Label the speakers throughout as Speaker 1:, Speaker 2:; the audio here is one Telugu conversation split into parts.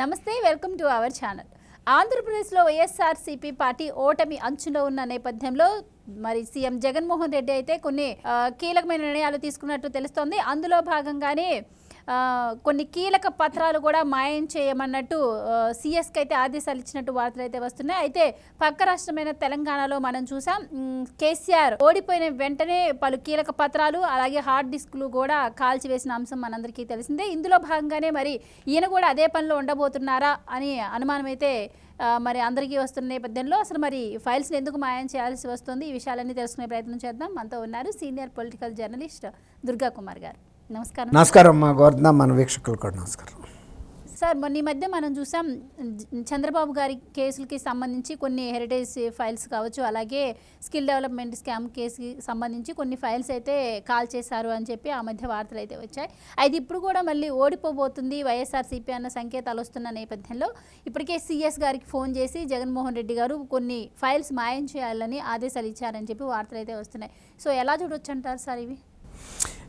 Speaker 1: నమస్తే వెల్కమ్ టు అవర్ ఛానల్. ఆంధ్రప్రదేశ్లో వైఎస్ఆర్సీపీ పార్టీ ఓటమి అంచులో ఉన్న నేపథ్యంలో మరి సీఎం జగన్మోహన్ రెడ్డి అయితే కొన్ని కీలకమైన నిర్ణయాలు తీసుకున్నట్టు తెలుస్తోంది. అందులో భాగంగానే కొన్ని కీలక పత్రాలు కూడా మాయం చేయమన్నట్టు సిఎస్కి అయితే ఆదేశాలు ఇచ్చినట్టు వార్తలు అయితే వస్తున్నాయి. అయితే పక్క రాష్ట్రమైన తెలంగాణలో మనం చూసాం కేసీఆర్ ఓడిపోయిన వెంటనే పలు కీలక పత్రాలు అలాగే హార్డ్ డిస్క్లు కూడా కాల్చివేసిన అంశం మనందరికీ తెలిసిందే. ఇందులో భాగంగానే మరి ఈయన కూడా అదే పనిలో ఉండబోతున్నారా అని అనుమానం అయితే మరి అందరికీ వస్తున్న నేపథ్యంలో అసలు మరి ఫైల్స్ని ఎందుకు మాయం చేయాల్సి వస్తుంది? ఈ విషయాలన్నీ తెలుసుకునే ప్రయత్నం చేద్దాం. మనతో ఉన్నారు senior political journalist Durga Kumar గారు. నమస్కారం.
Speaker 2: నమస్కారం అమ్మా గోవర్ధన మన వీక్షకులు కూడా నమస్కారం.
Speaker 1: సార్ మొన్న ఈ మధ్య మనం చూసాం చంద్రబాబు గారి కేసులకి సంబంధించి కొన్ని హెరిటేజ్ ఫైల్స్ కావచ్చు అలాగే స్కిల్ డెవలప్మెంట్ స్కామ్ కేసుకి సంబంధించి కొన్ని ఫైల్స్ అయితే కాల్ చేశారు అని చెప్పి ఆ మధ్య వార్తలు అయితే వచ్చాయి. అయితే ఇప్పుడు కూడా మళ్ళీ ఓడిపోబోతుంది వైఎస్ఆర్సీపీ అన్న సంకేతాలు వస్తున్న నేపథ్యంలో ఇప్పటికే సీఎస్ గారికి ఫోన్ చేసి జగన్మోహన్ రెడ్డి గారు కొన్ని ఫైల్స్ మాయం చేయాలని ఆదేశాలు ఇచ్చారని చెప్పి వార్తలు అయితే వస్తున్నాయి. సో ఎలా చూడొచ్చు అంటారు సార్ ఇవి?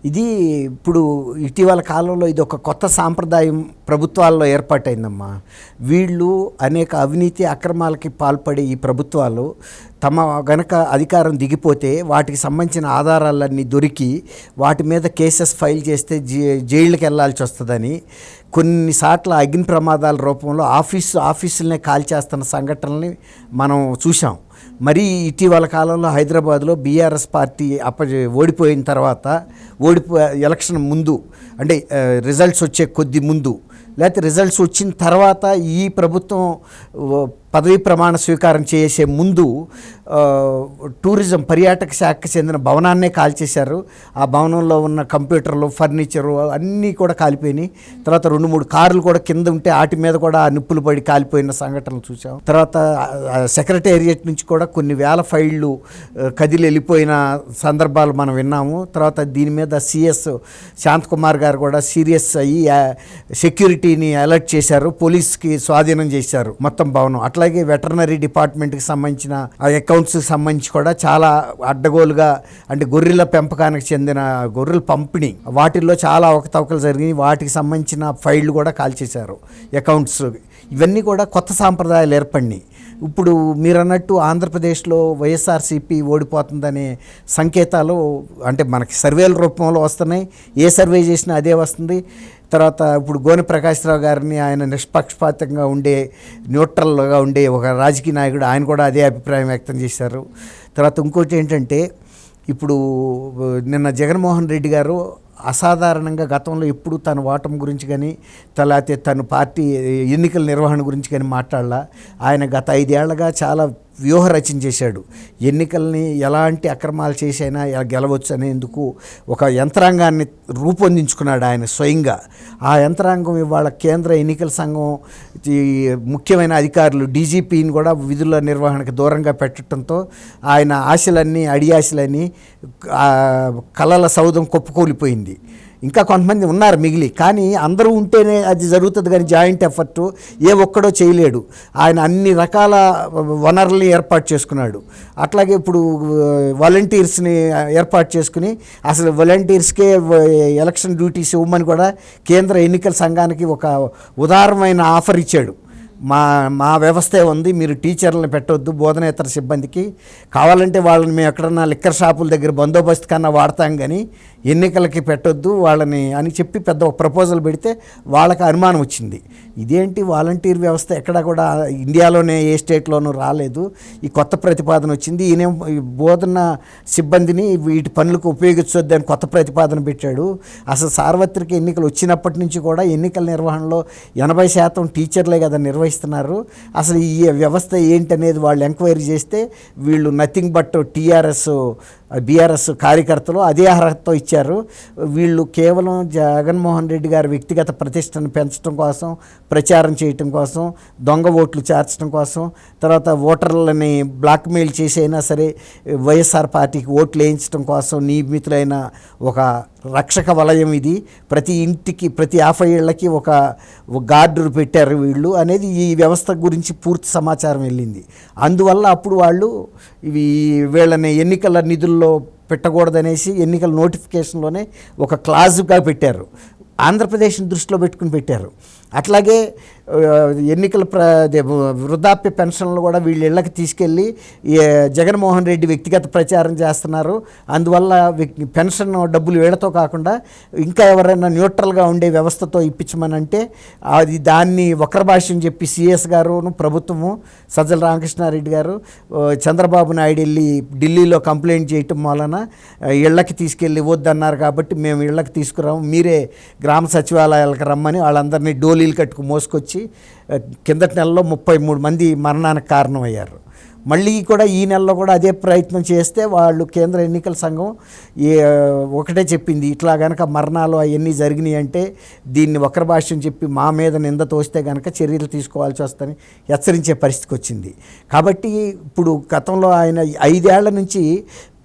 Speaker 2: ఇది ఇప్పుడు ఇటీవల కాలంలో ఇది ఒక కొత్త సాంప్రదాయం ప్రభుత్వాల్లో ఏర్పాటైందమ్మా. వీళ్ళు అనేక అవినీతి అక్రమాలకి పాల్పడే ఈ ప్రభుత్వాలు తమ గనక అధికారం దిగిపోతే వాటికి సంబంధించిన ఆధారాలన్నీ దొరికి వాటి మీద కేసెస్ ఫైల్ చేస్తే జైళ్ళకి వెళ్ళాల్సి వస్తుందని కొన్నిసార్లు అగ్ని ప్రమాదాల రూపంలో ఆఫీసు ఆఫీసులనే కాల్చేస్తున్న సంఘటనల్ని మనం చూసాం మరి ఇటీవల కాలంలో హైదరాబాద్లో బీఆర్ఎస్ పార్టీ అప్ప ఓడిపోయిన తర్వాత ఓడిపో ఎలక్షన్ ముందు అంటే రిజల్ట్స్ వచ్చే కొద్ది ముందు లేకపోతే రిజల్ట్స్ వచ్చిన తర్వాత ఈ ప్రభుత్వం పదవీ ప్రమాణ స్వీకారం చేసే ముందు టూరిజం పర్యాటక శాఖకు చెందిన భవనాన్నే కాల్చేశారు. ఆ భవనంలో ఉన్న కంప్యూటర్లు ఫర్నిచరు అన్నీ కూడా కాలిపోయినాయి. తర్వాత రెండు మూడు కార్లు కూడా కింద ఉంటే వాటి మీద కూడా ఆ నిప్పులు పడి కాలిపోయిన సంఘటనలు చూసాం తర్వాత సెక్రటేరియట్ నుంచి కూడా కొన్ని వేల ఫైళ్ళు కదిలి వెళ్ళిపోయిన సందర్భాలు మనం విన్నాము. తర్వాత దీని మీద సిఎస్ శాంతకుమార్ గారు కూడా సీరియస్ అయ్యి సెక్యూరిటీని అలర్ట్ చేశారు. పోలీస్కి స్వాధీనం చేశారు మొత్తం భవనం. అట్లాగే వెటర్నరీ డిపార్ట్మెంట్కి సంబంధించిన ఆ అకౌంట్స్కి సంబంధించి కూడా చాలా అడ్డగోలుగా అంటే గొర్రెల పెంపకానికి చెందిన గొర్రెల పంపిణీ. వాటిల్లో చాలా అవకతవకలు జరిగినాయి. వాటికి సంబంధించిన ఫైళ్ళు కూడా కాల్చేశారు. అకౌంట్స్ ఇవన్నీ కూడా కొత్త సాంప్రదాయాలు ఏర్పడినాయి. ఇప్పుడు మీరు అన్నట్టు ఆంధ్రప్రదేశ్లో వైఎస్ఆర్సీపీ ఓడిపోతుందనే సంకేతాలు అంటే మనకి సర్వేల రూపంలో వస్తున్నాయి. ఏ సర్వే చేసినా అదే వస్తుంది. తర్వాత ఇప్పుడు గోని ప్రకాశ్రావు గారిని ఆయన నిష్పక్షపాతంగా ఉండే న్యూట్రల్గా ఉండే ఒక రాజకీయ నాయకుడు ఆయన కూడా అదే అభిప్రాయం వ్యక్తం చేశారు. తర్వాత ఇంకోటి ఏంటంటే ఇప్పుడు నిన్న జగన్మోహన్ రెడ్డి గారు అసాధారణంగా గతంలో ఎప్పుడు తన ఓటం గురించి కానీ లేకపోతే తన పార్టీ ఎన్నికల నిర్వహణ గురించి కానీ మాట్లాడాల. ఆయన గత ఐదేళ్ళగా చాలా వ్యూహ రచన చేశాడు. ఎన్నికల్ని ఎలాంటి అక్రమాలు చేసైనా ఎలా గెలవచ్చు అనేందుకు ఒక యంత్రాంగాన్ని రూపొందించుకున్నాడు ఆయన స్వయంగా. ఆ యంత్రాంగం ఇవాళ కేంద్ర ఎన్నికల సంఘం ఈ ముఖ్యమైన అధికారులు డీజీపీని కూడా విధుల నిర్వహణకు దూరంగా పెట్టడంతో ఆయన ఆశలన్నీ అడియాశలన్నీ కలల కళల సౌధం కొప్పుకూలిపోయింది. ఇంకా కొంతమంది ఉన్నారు మిగిలి. కానీ అందరూ ఉంటేనే అది జరుగుతుంది కానీ జాయింట్ ఎఫర్ట్ ఏ ఒక్కడో చేయలేడు. ఆయన అన్ని రకాల వనరుల్ని ఏర్పాటు చేసుకున్నాడు. అట్లాగే ఇప్పుడు వాలంటీర్స్ని ఏర్పాటు చేసుకుని అసలు వాలంటీర్స్కే ఎలక్షన్ డ్యూటీస్ ఇవ్వమని కూడా కేంద్ర ఎన్నికల సంఘానికి ఒక ఉదారమైన ఆఫర్ ఇచ్చాడు. మా మా వ్యవస్థే ఉంది మీరు టీచర్లను పెట్టొద్దు బోధనేతర సిబ్బందికి. కావాలంటే వాళ్ళని మేము ఎక్కడన్నా లిక్కర్ షాపుల దగ్గర బందోబస్తు కన్నా వాడతాం కానీ ఎన్నికలకి పెట్టొద్దు వాళ్ళని అని చెప్పి పెద్ద ప్రపోజల్ పెడితే వాళ్ళకి అనుమానం వచ్చింది. ఇదేంటి వాలంటీర్ వ్యవస్థ ఎక్కడ కూడా ఇండియాలోనే ఏ స్టేట్లోనూ రాలేదు. ఈ కొత్త ప్రతిపాదన వచ్చింది. ఈయన ఈ బోధన సిబ్బందిని వీటి పనులకు ఉపయోగించొద్దు అని కొత్త ప్రతిపాదన పెట్టాడు. అసలు సార్వత్రిక ఎన్నికలు వచ్చినప్పటి నుంచి కూడా ఎన్నికల నిర్వహణలో ఎనభై శాతం టీచర్లే కదా నిర్వహిస్తున్నారు. అసలు ఈ వ్యవస్థ ఏంటనేది వాళ్ళు ఎంక్వైరీ చేస్తే వీళ్ళు నథింగ్ బట్ టీఆర్ఎస్ బీఆర్ఎస్ కార్యకర్తలు అదే అర్హతతో ఇచ్చారు. వీళ్ళు కేవలం జగన్మోహన్ రెడ్డి గారి వ్యక్తిగత ప్రతిష్టను పెంచడం కోసం ప్రచారం చేయటం కోసం దొంగ ఓట్లు చేర్చడం కోసం తర్వాత ఓటర్లని బ్లాక్మెయిల్ చేసి అయినా సరే వైఎస్ఆర్ పార్టీకి ఓట్లు వేయించడం కోసం నియమితులైన ఒక రక్షక వలయం ఇది. ప్రతి ఇంటికి ప్రతి యాభై ఏళ్ళకి ఒక ఒక గార్డు పెట్టారు వీళ్ళు. అనేది ఈ వ్యవస్థ గురించి పూర్తి సమాచారం వెళ్ళింది. అందువల్ల అప్పుడు వాళ్ళు ఇవి వీళ్ళని ఎన్నికల నిధుల్లో పెట్టకూడదనేసి ఎన్నికల నోటిఫికేషన్లోనే ఒక క్లాజుగా పెట్టారు. ఆంధ్రప్రదేశ్ని దృష్టిలో పెట్టుకుని పెట్టారు. అట్లాగే ఎన్నికల ప్ర వృద్ధాప్య పెన్షన్లు కూడా వీళ్ళ ఇళ్ళకి తీసుకెళ్ళి జగన్మోహన్ రెడ్డి వ్యక్తిగత ప్రచారం చేస్తున్నారు. అందువల్ల పెన్షన్ డబ్బులు వీళ్ళతో కాకుండా ఇంకా ఎవరైనా న్యూట్రల్గా ఉండే వ్యవస్థతో ఇప్పించమనంటే అది దాన్ని వక్ర భాష్యం చెప్పి సిఎస్ గారును ప్రభుత్వము సజ్జల రామకృష్ణారెడ్డి గారు చంద్రబాబు నాయుడు వెళ్ళి ఢిల్లీలో కంప్లైంట్ చేయటం వలన ఇళ్ళకి తీసుకెళ్ళి వద్దన్నారు కాబట్టి మేము ఇళ్ళకి తీసుకురాము. మీరే గ్రామ సచివాలయాలకు రమ్మని వాళ్ళందరినీ డోలీలు కట్టుకు మోసుకొచ్చి కిందటి నెలలో ముప్పై మూడు మంది మరణానికి కారణమయ్యారు. మళ్ళీ కూడా ఈ నెలలో కూడా అదే ప్రయత్నం చేస్తే వాళ్ళు కేంద్ర ఎన్నికల సంఘం ఏ ఒకటే చెప్పింది ఇట్లా కనుక మరణాలు అవన్నీ జరిగినాయి అంటే దీన్ని ఒకరి భాష్యం చెప్పి మా మీద నింద తోస్తే కనుక చర్యలు తీసుకోవాల్సి వస్తుందని హెచ్చరించే పరిస్థితికి వచ్చింది. కాబట్టి ఇప్పుడు గతంలో ఆయన ఐదేళ్ళ నుంచి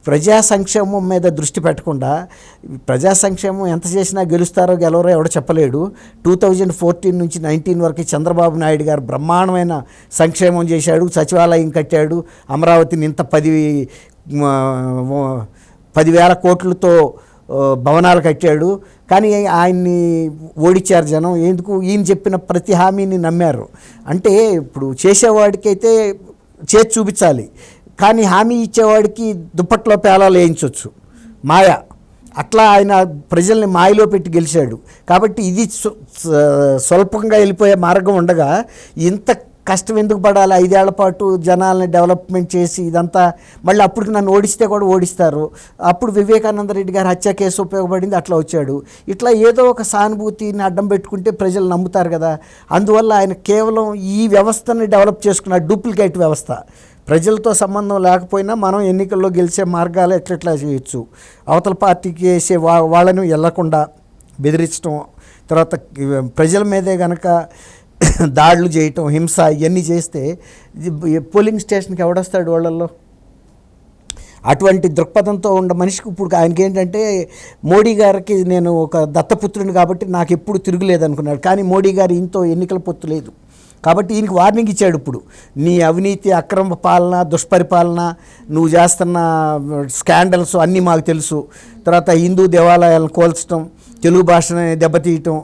Speaker 2: ప్రజా సంక్షేమం మీద దృష్టి పెట్టకుండా ప్రజా సంక్షేమం ఎంత చేసినా గెలుస్తారో గెలవరో ఎవడో చెప్పలేడు. టూ థౌజండ్ ఫోర్టీన్ నుంచి నైన్టీన్ వరకు చంద్రబాబు నాయుడు గారు బ్రహ్మాండమైన సంక్షేమం చేశాడు. సచివాలయం కట్టాడు. అమరావతిని ఇంత పది పదివేల కోట్లతో భవనాలు కట్టాడు. కానీ ఆయన్ని ఓడిచ్చారు జనం. ఎందుకు? ఈయన చెప్పిన ప్రతి హామీని నమ్మారు. అంటే ఇప్పుడు చేసేవాడికైతే చేతి చూపించాలి. కానీ హామీ ఇచ్చేవాడికి దుప్పట్లో పేలాలు వేయించవచ్చు మాయ. అట్లా ఆయన ప్రజల్ని మాయలో పెట్టి గెలిచాడు. కాబట్టి ఇది స్వల్పంగా వెళ్ళిపోయే మార్గం ఉండగా ఇంత కష్టం ఎందుకు పడాలి? ఐదేళ్ళ పాటు జనాల్ని డెవలప్మెంట్ చేసి ఇదంతా మళ్ళీ అప్పుడు నన్ను ఓడిస్తే కూడా ఓడిస్తారు. అప్పుడు వివేకానంద రెడ్డి గారి హత్య కేసు ఉపయోగపడింది అట్లా వచ్చాడు. ఇట్లా ఏదో ఒక సానుభూతిని అడ్డం పెట్టుకుంటే ప్రజలు నమ్ముతారు కదా. అందువల్ల ఆయన కేవలం ఈ వ్యవస్థని డెవలప్ చేసుకున్న డూప్లికేట్ వ్యవస్థ. ప్రజలతో సంబంధం లేకపోయినా మనం ఎన్నికల్లో గెలిచే మార్గాలు ఎట్లెట్లా చేయొచ్చు. అవతల పార్టీకి వేసే వా వాళ్ళని వెళ్ళకుండా బెదిరించడం తర్వాత ప్రజల మీదే కనుక దాడులు చేయటం హింస ఇవన్నీ చేస్తే పోలింగ్ స్టేషన్కి ఎవడొస్తాడు వాళ్ళల్లో? అటువంటి దృక్పథంతో ఉన్న మనిషికి ఇప్పుడు ఆయనకి ఏంటంటే మోడీ గారికి నేను ఒక దత్తపుత్రుని కాబట్టి నాకు ఎప్పుడు తిరుగులేదు అనుకున్నాడు కానీ మోడీ గారు ఇంతో ఎన్నికల పొత్తు లేదు. కాబట్టి ఈయనకి వార్నింగ్ ఇచ్చాడు ఇప్పుడు. నీ అవినీతి అక్రమ పాలన దుష్పరిపాలన నువ్వు చేస్తున్న స్కాండల్స్ అన్నీ మాకు తెలుసు. తర్వాత హిందూ దేవాలయాలను కోల్చడం తెలుగు భాషని దెబ్బతీయటం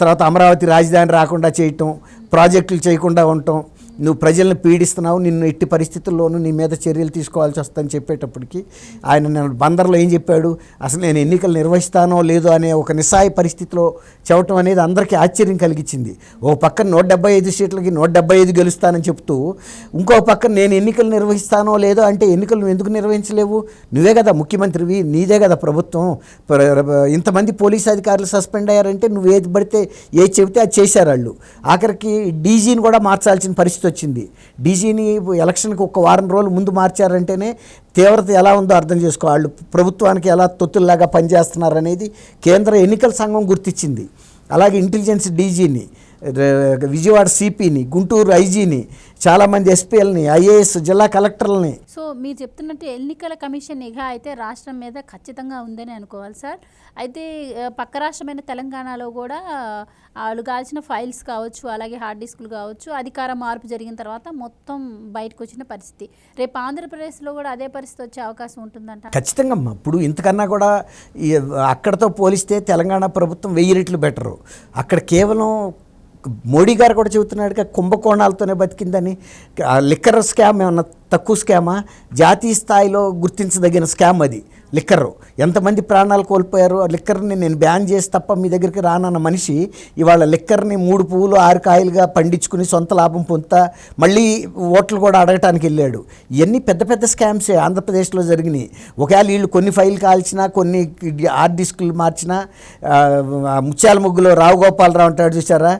Speaker 2: తర్వాత అమరావతి రాజధాని రాకుండా చేయటం ప్రాజెక్టులు చేయకుండా ఉండటం నువ్వు ప్రజల్ని పీడిస్తున్నావు నిన్ను ఎట్టి పరిస్థితుల్లోనూ నీ మీద చర్యలు తీసుకోవాల్సి వస్తుందని చెప్పేటప్పటికి ఆయన బందర్లో ఏం చెప్పాడు? అసలు నేను ఎన్నికలు నిర్వహిస్తానో లేదో అనే ఒక నిస్సాయ పరిస్థితిలో చెప్పటం అనేది అందరికీ ఆశ్చర్యం కలిగించింది. ఓ పక్కన నూట డెబ్బై ఐదు సీట్లకి నూట డెబ్బై ఐదు గెలుస్తానని చెప్తూ ఇంకో పక్కన నేను ఎన్నికలు నిర్వహిస్తానో లేదో అంటే ఎన్నికలు నువ్వు ఎందుకు నిర్వహించలేవు? నువ్వే కదా ముఖ్యమంత్రివి నీదే కదా ప్రభుత్వం. ప్ర- ఇంతమంది పోలీస్ అధికారులు సస్పెండ్ అయ్యారంటే నువ్వు ఏది పడితే ఏది చెబితే అది చేశారు వాళ్ళు. ఆఖరికి డీజీని కూడా మార్చాల్సిన పరిస్థితి వచ్చింది. డీజీని ఎలక్షన్కి ఒక వారం రోజులు ముందు మార్చారంటేనే తీవ్రత ఎలా ఉందో అర్థం చేసుకో వాళ్ళు ప్రభుత్వానికి ఎలా తొత్తుల్లాగా పనిచేస్తున్నారు అనేది కేంద్ర ఎన్నికల సంఘం గుర్తించింది. అలాగే ఇంటెలిజెన్స్ డీజీని విజయవాడ సిపిని గుంటూరు ఐజీని చాలామంది ఎస్పీఎల్ని ఐఏఎస్ జిల్లా కలెక్టర్లని.
Speaker 1: సో మీరు చెప్తున్నట్టు ఎన్నికల కమిషన్ నిఘా అయితే రాష్ట్రం మీద ఖచ్చితంగా ఉందని అనుకోవాలి సార్. అయితే పక్క రాష్ట్రమైన తెలంగాణలో కూడా వాళ్ళు కాల్చిన ఫైల్స్ కావచ్చు అలాగే హార్డ్ డిస్కులు కావచ్చు అధికార మార్పు జరిగిన తర్వాత మొత్తం బయటకు వచ్చిన పరిస్థితి. రేపు ఆంధ్రప్రదేశ్లో కూడా అదే పరిస్థితి వచ్చే అవకాశం ఉంటుందంట.
Speaker 2: ఖచ్చితంగా అమ్మా. ఇప్పుడు ఇంతకన్నా కూడా అక్కడతో పోలిస్తే తెలంగాణ ప్రభుత్వం వెయ్యి రెట్లు బెటరు. అక్కడ కేవలం మోడీ గారు కూడా చెబుతున్నాడుగా కుంభకోణాలతోనే బతికిందని. ఆ లిక్కర్ స్కామ్ ఏమన్నా తక్కువ స్కామా? జాతీయ స్థాయిలో గుర్తించదగిన స్కామ్ అది లిక్కర్. ఎంతమంది ప్రాణాలు కోల్పోయారు? ఆ లిక్కర్ని నేను బ్యాన్ చేసి తప్ప మీ దగ్గరికి రానన్న మనిషి ఇవాళ లిక్కర్ని మూడు పువ్వులు ఆరు కాయలుగా పండించుకుని సొంత లాభం పొందుతా మళ్ళీ ఓట్లు కూడా అడగటానికి వెళ్ళాడు. ఇవన్నీ పెద్ద పెద్ద స్కామ్సే ఆంధ్రప్రదేశ్లో జరిగినాయి. ఒకవేళ వీళ్ళు కొన్ని ఫైల్ కాల్చినా కొన్ని హార్డ్ డిస్కులు మార్చినా ముత్యాల ముగ్గులో రావు గోపాలరావు అంటాడు చూసారా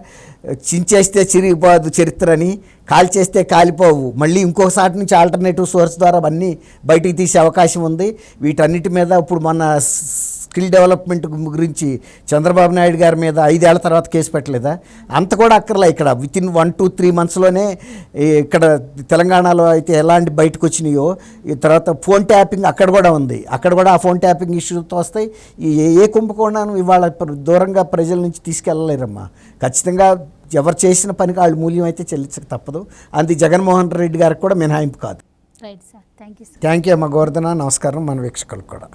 Speaker 2: చించేస్తే చిరిగిపోదు చరిత్ర అని కాల్చేస్తే కాలిపోవు. మళ్ళీ ఇంకోసారి నుంచి ఆల్టర్నేటివ్ సోర్స్ ద్వారా అవన్నీ బయటికి తీసే అవకాశం ఉంది. వీటన్నిటి మీద ఇప్పుడు మన స్కిల్ డెవలప్మెంట్ గురించి చంద్రబాబు నాయుడు గారి మీద ఐదేళ్ళ తర్వాత కేసు పెట్టలేదా? అంత కూడా అక్కర్లే ఇక్కడ. With in one two three మంత్స్లోనే ఇక్కడ తెలంగాణలో అయితే ఎలాంటి బయటకు వచ్చినాయో ఈ తర్వాత ఫోన్ ట్యాపింగ్ అక్కడ కూడా ఉంది. అక్కడ కూడా ఆ ఫోన్ ట్యాపింగ్ ఇష్యూతో వస్తాయి. ఏ- ఏ కుంభకోణాన్ని ఇవాళ దూరంగా ప్రజల నుంచి తీసుకెళ్ళలేరమ్మా. ఖచ్చితంగా ఎవరు చేసిన పనికి వాళ్ళు మూల్యం అయితే చెల్లించక తప్పదు. అది జగన్మోహన్ రెడ్డి గారికి కూడా మినహాయింపు కాదు.
Speaker 1: Right sir thank you sir
Speaker 2: thank you అమ్మ గోవర్ధన. నమస్కారం. మన వీక్షకులకు కూడా.